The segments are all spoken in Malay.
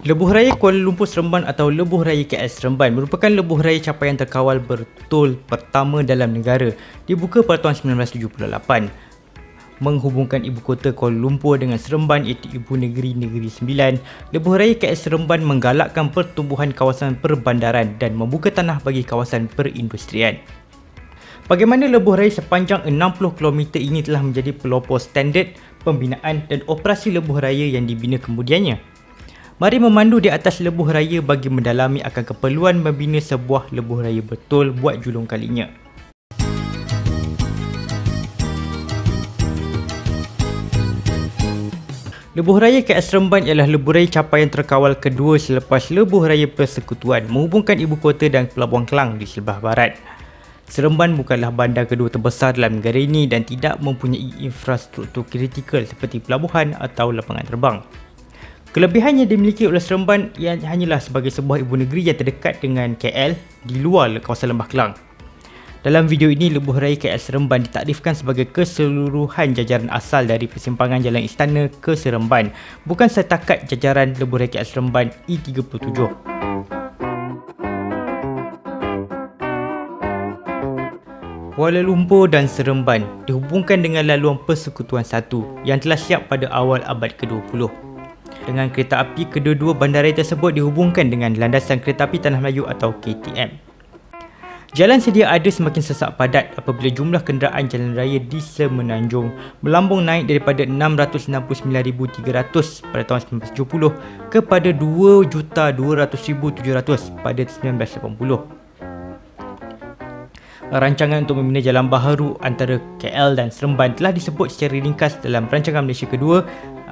Lebuh Raya Kuala Lumpur Seremban atau Lebuh Raya KL Seremban merupakan lebuh raya capaian terkawal bertol pertama dalam negara dibuka pada tahun 1978 menghubungkan ibu kota Kuala Lumpur dengan Seremban iaitu ibu negeri Negeri Sembilan. Lebuh Raya KL Seremban menggalakkan pertumbuhan kawasan perbandaran dan membuka tanah bagi kawasan perindustrian. Bagaimana lebuh raya sepanjang 60 km ini telah menjadi pelopor standard pembinaan dan operasi lebuh raya yang dibina kemudiannya? Mari memandu di atas lebuh raya bagi mendalami akan keperluan membina sebuah lebuh raya betul buat julung kalinya. Lebuh Raya KL Seremban ialah lebuh raya capaian terkawal kedua selepas lebuh raya persekutuan menghubungkan ibu kota dan Pelabuhan Kelang di sebelah barat. Seremban bukanlah bandar kedua terbesar dalam negara ini dan tidak mempunyai infrastruktur kritikal seperti pelabuhan atau lapangan terbang. Kelebihan yang dimiliki oleh Seremban yang hanyalah sebagai sebuah ibu negeri yang terdekat dengan KL di luar kawasan Lembah Kelang. Dalam video ini, Lebuh Raya KL Seremban ditakrifkan sebagai keseluruhan jajaran asal dari persimpangan Jalan Istana ke Seremban, bukan setakat jajaran Lebuh Raya KL Seremban E37. Kuala Lumpur dan Seremban dihubungkan dengan laluan Persekutuan 1 yang telah siap pada awal abad ke-20 dengan kereta api kedua-dua bandaraya tersebut dihubungkan dengan landasan kereta api Tanah Melayu atau KTM. Jalan sedia ada semakin sesak padat apabila jumlah kenderaan jalan raya di Semenanjung melambung naik daripada 669,300 pada tahun 1970 kepada 2,200,700 pada 1980. Rancangan untuk membina jalan baharu antara KL dan Seremban telah disebut secara ringkas dalam Rancangan Malaysia Kedua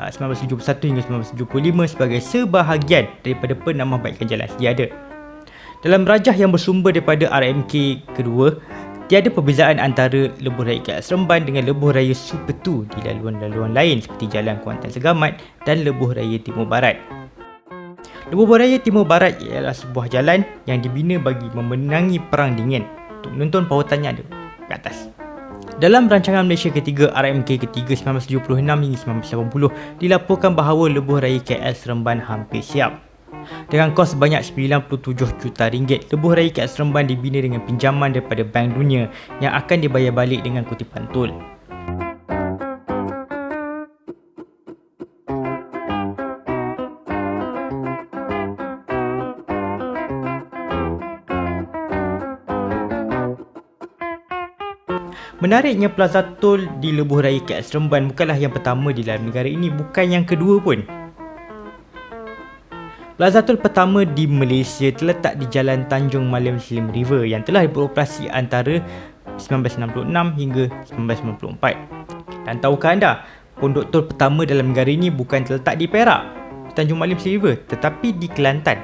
1971 ah, hingga 1975 sebagai sebahagian daripada penambahbaikan jalan sedia ada. Dalam rajah yang bersumber daripada RMK kedua, tiada perbezaan antara lebuh raya KL Seremban dengan lebuh raya Super 2 di laluan-laluan lain seperti Jalan Kuantan Segamat dan lebuh raya Timur Barat. Lebuh raya Timur Barat ialah sebuah jalan yang dibina bagi memenangi Perang Dingin untuk menonton pautannya ada ke atas. Dalam rancangan Malaysia ketiga RMK ketiga 1976 hingga 1980 dilaporkan bahawa lebuh raya KL Seremban hampir siap. Dengan kos sebanyak 97 juta ringgit, lebuh raya KL Seremban dibina dengan pinjaman daripada Bank Dunia yang akan dibayar balik dengan kutipan tol. Menariknya Plaza Tol di Lebuh Raya KL Seremban bukanlah yang pertama di dalam negara ini, bukan yang kedua pun. Plaza Tol pertama di Malaysia terletak di Jalan Tanjung Malim Slim River yang telah beroperasi antara 1966 hingga 1994. Dan tahukah anda, pondok tol pertama dalam negara ini bukan terletak di Perak, Tanjung Malim Slim River, tetapi di Kelantan.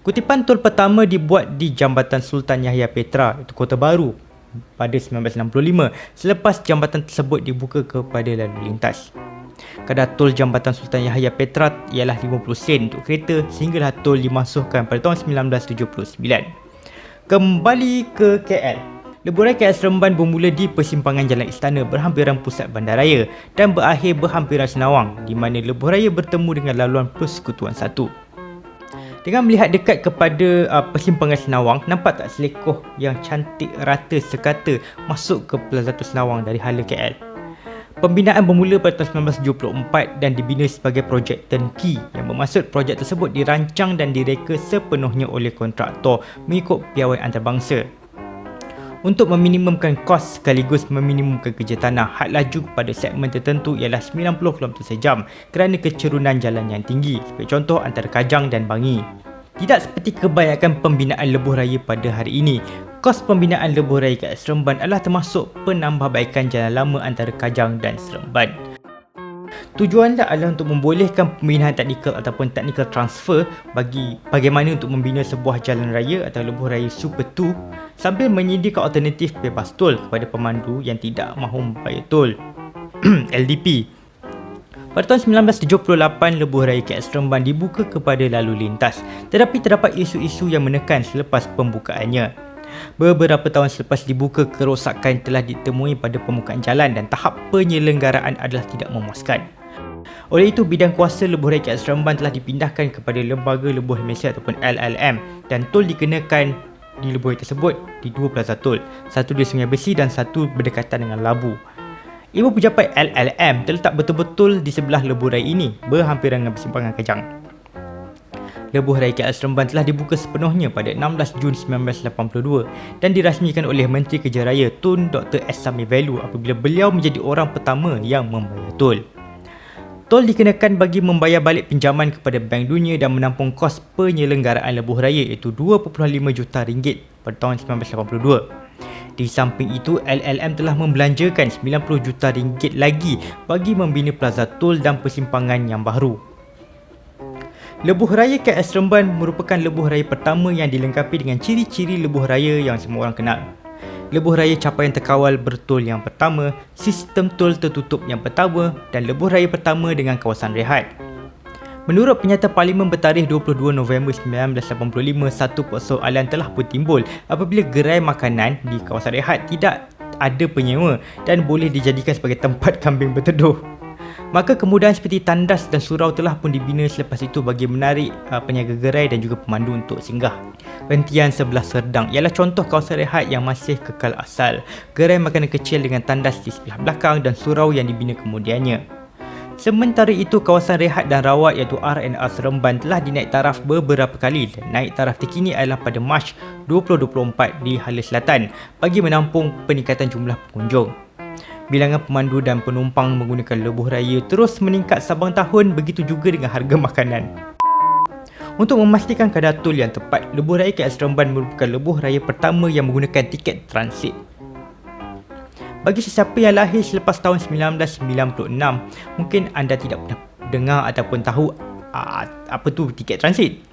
Kutipan tol pertama dibuat di Jambatan Sultan Yahya Petra, itu Kota Baru, pada 1965 selepas jambatan tersebut dibuka kepada lalu lintas. Kadar tol jambatan Sultan Yahya Petra ialah 50 sen untuk kereta sehinggalah tol dimasukkan pada tahun 1979. Kembali ke KL. Leburan KL Seremban bermula di persimpangan Jalan Istana berhampiran pusat bandaraya dan berakhir berhampiran Senawang di mana lebuh raya bertemu dengan laluan Persekutuan 1. Dengan melihat dekat kepada uh, persimpangan Senawang, nampak tak selekoh yang cantik rata sekata masuk ke Plaza Senawang dari hala KL. Pembinaan bermula pada tahun 1974 dan dibina sebagai projek turnkey yang bermaksud projek tersebut dirancang dan direka sepenuhnya oleh kontraktor mengikut piawai antarabangsa untuk meminimumkan kos sekaligus meminimumkan kerja tanah, had laju pada segmen tertentu ialah 90 km sejam kerana kecerunan jalan yang tinggi, sebagai contoh antara Kajang dan Bangi. Tidak seperti kebanyakan pembinaan lebuh raya pada hari ini, kos pembinaan lebuh raya kat Seremban adalah termasuk penambahbaikan jalan lama antara Kajang dan Seremban. Tujuannya adalah untuk membolehkan pembinaan teknikal ataupun technical transfer bagi bagaimana untuk membina sebuah jalan raya atau lebuh raya Super 2 sambil menyediakan alternatif bebas tol kepada pemandu yang tidak mahu membayar tol LDP. Pada tahun 1978, lebuh raya KL Seremban dibuka kepada lalu lintas tetapi terdapat isu-isu yang menekan selepas pembukaannya. Beberapa tahun selepas dibuka, kerosakan telah ditemui pada pembukaan jalan dan tahap penyelenggaraan adalah tidak memuaskan. Oleh itu, bidang kuasa lebuh raya KL Seremban telah dipindahkan kepada Lembaga Lebuh Malaysia ataupun LLM dan tol dikenakan di lebuh tersebut di dua plaza tol. Satu di Sungai Besi dan satu berdekatan dengan Labu. Ibu pejabat LLM terletak betul-betul di sebelah lebuh raya ini berhampiran dengan persimpangan Kajang. Lebuh Raya KL Seremban telah dibuka sepenuhnya pada 16 Jun 1982 dan dirasmikan oleh Menteri Kerja Raya Tun Dr. S. Sami Velu apabila beliau menjadi orang pertama yang membayar tol. Tol dikenakan bagi membayar balik pinjaman kepada Bank Dunia dan menampung kos penyelenggaraan lebuh raya iaitu 2.5 juta ringgit pada tahun 1982. Di samping itu, LLM telah membelanjakan 90 juta ringgit lagi bagi membina plaza tol dan persimpangan yang baru. Lebuh Raya KL Seremban merupakan lebuh raya pertama yang dilengkapi dengan ciri-ciri lebuh raya yang semua orang kenal. Lebuh raya capaian terkawal bertol yang pertama, sistem tol tertutup yang pertama dan lebuh raya pertama dengan kawasan rehat. Menurut penyata Parlimen bertarikh 22 November 1985, satu persoalan telah pun timbul apabila gerai makanan di kawasan rehat tidak ada penyewa dan boleh dijadikan sebagai tempat kambing berteduh. Maka kemudahan seperti tandas dan surau telah pun dibina selepas itu bagi menarik uh, peniaga gerai dan juga pemandu untuk singgah. Hentian sebelah Serdang ialah contoh kawasan rehat yang masih kekal asal. Gerai makanan kecil dengan tandas di sebelah belakang dan surau yang dibina kemudiannya. Sementara itu, kawasan rehat dan rawat iaitu R&R Seremban telah dinaik taraf beberapa kali dan naik taraf terkini adalah pada Mac 2024 di Hala Selatan bagi menampung peningkatan jumlah pengunjung bilangan pemandu dan penumpang menggunakan lebuh raya terus meningkat sabang tahun begitu juga dengan harga makanan. Untuk memastikan kadar tol yang tepat, lebuh raya KL Seremban merupakan lebuh raya pertama yang menggunakan tiket transit. Bagi sesiapa yang lahir selepas tahun 1996, mungkin anda tidak pernah dengar ataupun tahu aa, apa tu tiket transit.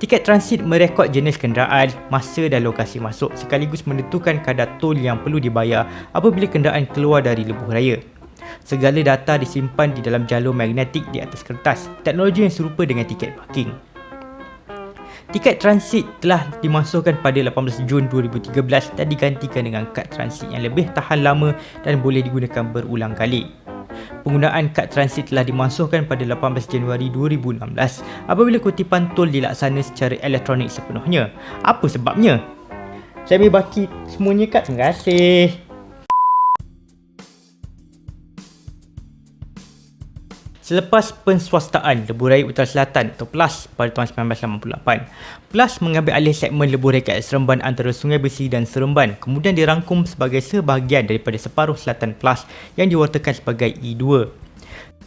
Tiket transit merekod jenis kenderaan, masa dan lokasi masuk sekaligus menentukan kadar tol yang perlu dibayar apabila kenderaan keluar dari lebuh raya. Segala data disimpan di dalam jalur magnetik di atas kertas, teknologi yang serupa dengan tiket parking. Tiket transit telah dimasukkan pada 18 Jun 2013 dan digantikan dengan kad transit yang lebih tahan lama dan boleh digunakan berulang kali penggunaan kad transit telah dimasukkan pada 18 Januari 2016 apabila kutipan tol dilaksana secara elektronik sepenuhnya. Apa sebabnya? Saya ambil baki semuanya kad. Terima kasih. Selepas penswastaan Lebuh Raya Utara Selatan atau PLAS pada tahun 1988, PLAS mengambil alih segmen Lebuh Raya KL Seremban antara Sungai Besi dan Seremban kemudian dirangkum sebagai sebahagian daripada separuh selatan PLAS yang diwartakan sebagai E2.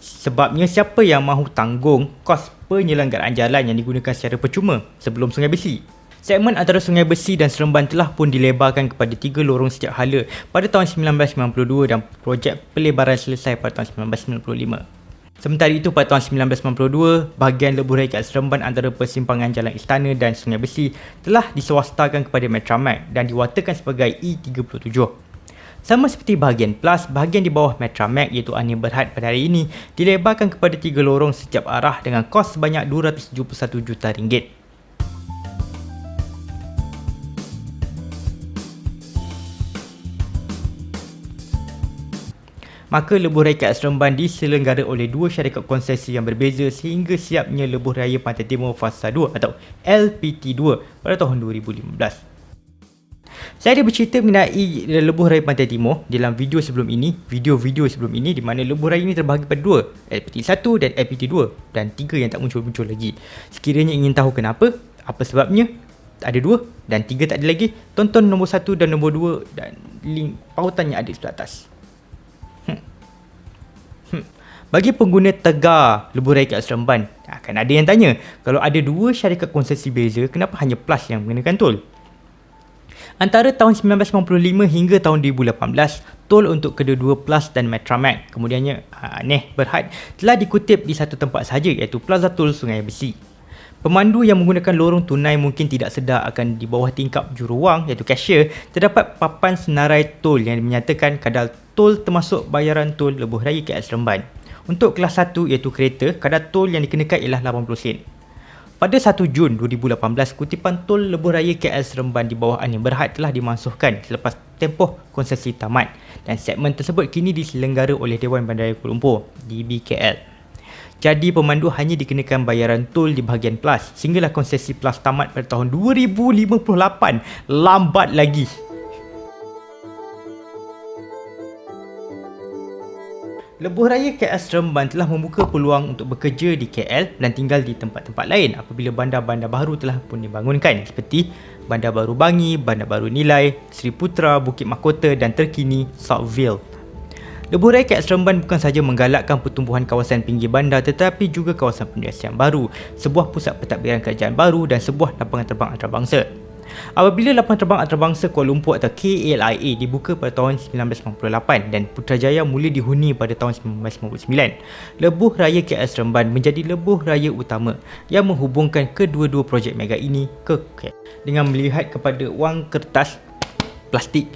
Sebabnya siapa yang mahu tanggung kos penyelenggaraan jalan yang digunakan secara percuma sebelum Sungai Besi? Segmen antara Sungai Besi dan Seremban telah pun dilebarkan kepada tiga lorong setiap hala pada tahun 1992 dan projek pelebaran selesai pada tahun 1995. Sementara itu pada tahun 1992, bahagian lebuh raya kat Seremban antara persimpangan Jalan Istana dan Sungai Besi telah diswastakan kepada Metramek dan diwatakan sebagai E37. Sama seperti bahagian Plus, bahagian di bawah Metramek iaitu Ania Berhad pada hari ini dilebarkan kepada tiga lorong setiap arah dengan kos sebanyak 271 juta ringgit. Maka lebuh raya kat Seremban diselenggara oleh dua syarikat konsesi yang berbeza sehingga siapnya lebuh raya Pantai Timur Fasa 2 atau LPT2 pada tahun 2015. Saya ada bercerita mengenai lebuh raya Pantai Timur dalam video sebelum ini, video-video sebelum ini di mana lebuh raya ini terbahagi pada dua, LPT1 dan LPT2 dan tiga yang tak muncul-muncul lagi. Sekiranya ingin tahu kenapa, apa sebabnya, ada dua dan tiga tak ada lagi, tonton nombor satu dan nombor dua dan link pautannya ada di atas. Bagi pengguna Tegar Lebuh Raya kat Seremban, akan ada yang tanya, kalau ada dua syarikat konsesi beza, kenapa hanya Plus yang mengenakan tol? Antara tahun 1995 hingga tahun 2018, tol untuk kedua-dua Plus dan Metramax, kemudiannya Neh Berhad, telah dikutip di satu tempat sahaja iaitu Plaza Tol Sungai Besi. Pemandu yang menggunakan lorong tunai mungkin tidak sedar akan di bawah tingkap juruwang iaitu cashier terdapat papan senarai tol yang menyatakan kadar tol termasuk bayaran tol Lebuh Raya KL Seremban. Untuk kelas 1 iaitu kereta, kadar tol yang dikenakan ialah 80 sen. Pada 1 Jun 2018, kutipan tol lebuh raya KL Seremban di bawah Angin Berhad telah dimasukkan selepas tempoh konsesi tamat dan segmen tersebut kini diselenggara oleh Dewan Bandaraya Kuala Lumpur, DBKL. Jadi pemandu hanya dikenakan bayaran tol di bahagian plus sehinggalah konsesi plus tamat pada tahun 2058. Lambat lagi. Lebuh Raya KL Seremban telah membuka peluang untuk bekerja di KL dan tinggal di tempat-tempat lain apabila bandar-bandar baru telah pun dibangunkan seperti Bandar Baru Bangi, Bandar Baru Nilai, Sri Putra, Bukit Mahkota dan terkini Southville. Lebuh Raya KL Seremban bukan sahaja menggalakkan pertumbuhan kawasan pinggir bandar tetapi juga kawasan pendidikan baru, sebuah pusat pentadbiran kerajaan baru dan sebuah lapangan terbang antarabangsa. Apabila lapangan terbang antarabangsa Kuala Lumpur atau KLIA dibuka pada tahun 1998 dan Putrajaya mula dihuni pada tahun 1999, Lebuh Raya KL Seremban menjadi lebuh raya utama yang menghubungkan kedua-dua projek mega ini ke KL. Dengan melihat kepada wang kertas plastik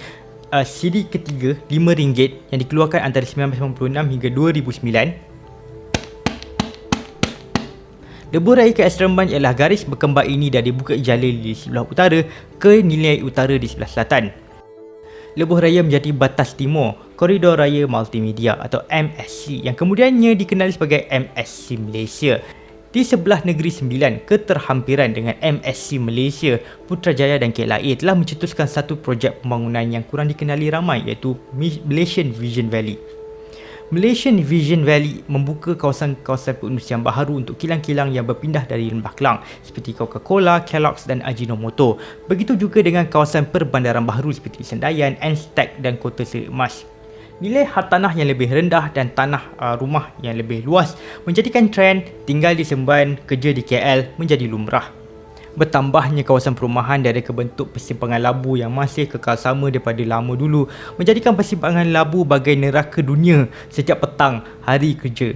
uh, CD ketiga RM5 yang dikeluarkan antara 1996 hingga 2009 Debu Raya Seremban ialah garis berkembar ini dari Bukit Jalil di sebelah utara ke Nilai Utara di sebelah selatan. Lebuh Raya menjadi batas timur Koridor Raya Multimedia atau MSC yang kemudiannya dikenali sebagai MSC Malaysia. Di sebelah Negeri Sembilan, keterhampiran dengan MSC Malaysia, Putrajaya dan KLIA telah mencetuskan satu projek pembangunan yang kurang dikenali ramai iaitu Malaysian Vision Valley. Malaysian Vision Valley membuka kawasan-kawasan pengurusian baharu untuk kilang-kilang yang berpindah dari Lembah Kelang seperti Coca-Cola, Kellogg's dan Ajinomoto. Begitu juga dengan kawasan perbandaran baharu seperti Sendayan, Anstag dan Kota Seri Emas. Nilai hartanah yang lebih rendah dan tanah uh, rumah yang lebih luas menjadikan trend tinggal di Semban, kerja di KL menjadi lumrah bertambahnya kawasan perumahan dari kebentuk persimpangan labu yang masih kekal sama daripada lama dulu menjadikan persimpangan labu bagai neraka dunia setiap petang hari kerja.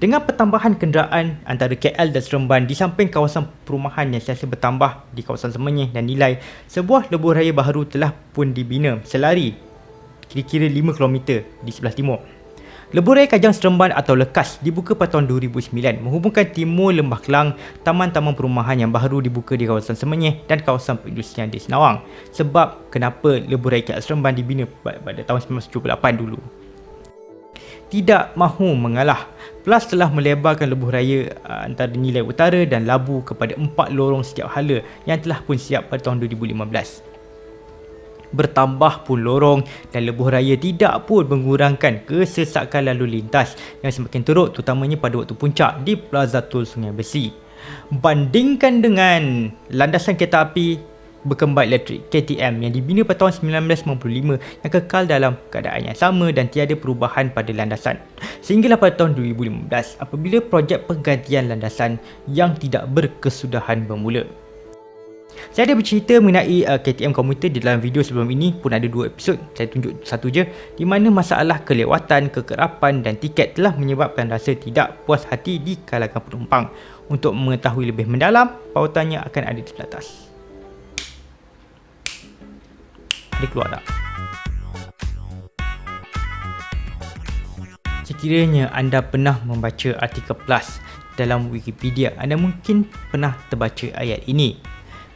Dengan pertambahan kenderaan antara KL dan Seremban di samping kawasan perumahan yang sentiasa bertambah di kawasan Semenyih dan Nilai, sebuah lebuh raya baru telah pun dibina selari kira-kira 5 km di sebelah timur. Leburai Kajang Seremban atau Lekas dibuka pada tahun 2009 menghubungkan timur Lembah Kelang, taman-taman perumahan yang baru dibuka di kawasan Semenyih dan kawasan perindustrian di Senawang. Sebab kenapa Leburai Kajang Seremban dibina pada tahun 1978 dulu. Tidak mahu mengalah, Plus telah melebarkan lebuh raya uh, antara nilai utara dan labu kepada empat lorong setiap hala yang telah pun siap pada tahun 2015 bertambah pun lorong dan lebuh raya tidak pun mengurangkan kesesakan lalu lintas yang semakin teruk terutamanya pada waktu puncak di Plaza Tol Sungai Besi. Bandingkan dengan landasan kereta api berkembar elektrik KTM yang dibina pada tahun 1995 yang kekal dalam keadaan yang sama dan tiada perubahan pada landasan. Sehinggalah pada tahun 2015 apabila projek penggantian landasan yang tidak berkesudahan bermula. Saya ada bercerita mengenai uh, KTM komuter di dalam video sebelum ini pun ada dua episod. Saya tunjuk satu je di mana masalah kelewatan, kekerapan dan tiket telah menyebabkan rasa tidak puas hati di kalangan penumpang. Untuk mengetahui lebih mendalam, pautannya akan ada di sebelah atas. Dia keluar tak? Sekiranya anda pernah membaca artikel plus dalam Wikipedia, anda mungkin pernah terbaca ayat ini.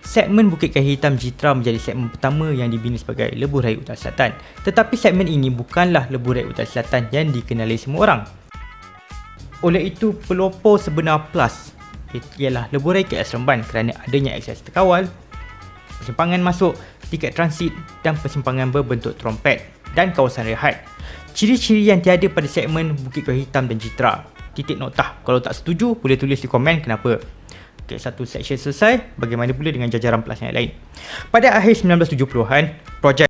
Segmen Bukit Kayu Hitam Jitra menjadi segmen pertama yang dibina sebagai Lebuh Raya Utara Selatan. Tetapi segmen ini bukanlah Lebuh Raya Utara Selatan yang dikenali semua orang. Oleh itu, pelopor sebenar plus ialah Lebuh Raya KL Seremban kerana adanya akses terkawal, persimpangan masuk, tiket transit dan persimpangan berbentuk trompet dan kawasan rehat. Ciri-ciri yang tiada pada segmen Bukit Kayu Hitam dan Jitra. Titik notah. Kalau tak setuju, boleh tulis di komen kenapa. Okay, satu section selesai, bagaimana pula dengan jajaran plus yang lain. Pada akhir 1970-an, projek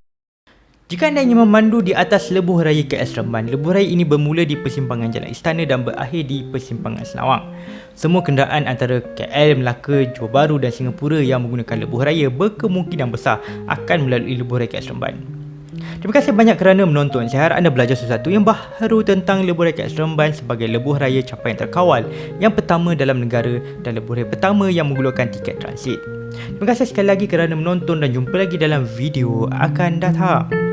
jika anda ingin memandu di atas lebuh raya KS Seremban, lebuh raya ini bermula di persimpangan Jalan Istana dan berakhir di persimpangan Senawang. Semua kenderaan antara KL, Melaka, Johor Bahru dan Singapura yang menggunakan lebuh raya berkemungkinan besar akan melalui lebuh raya KS Seremban. Terima kasih banyak kerana menonton. Saya harap anda belajar sesuatu yang baru tentang lebuh rakyat Seremban sebagai lebuh raya capaian terkawal yang pertama dalam negara dan lebuh raya pertama yang menggunakan tiket transit. Terima kasih sekali lagi kerana menonton dan jumpa lagi dalam video akan datang.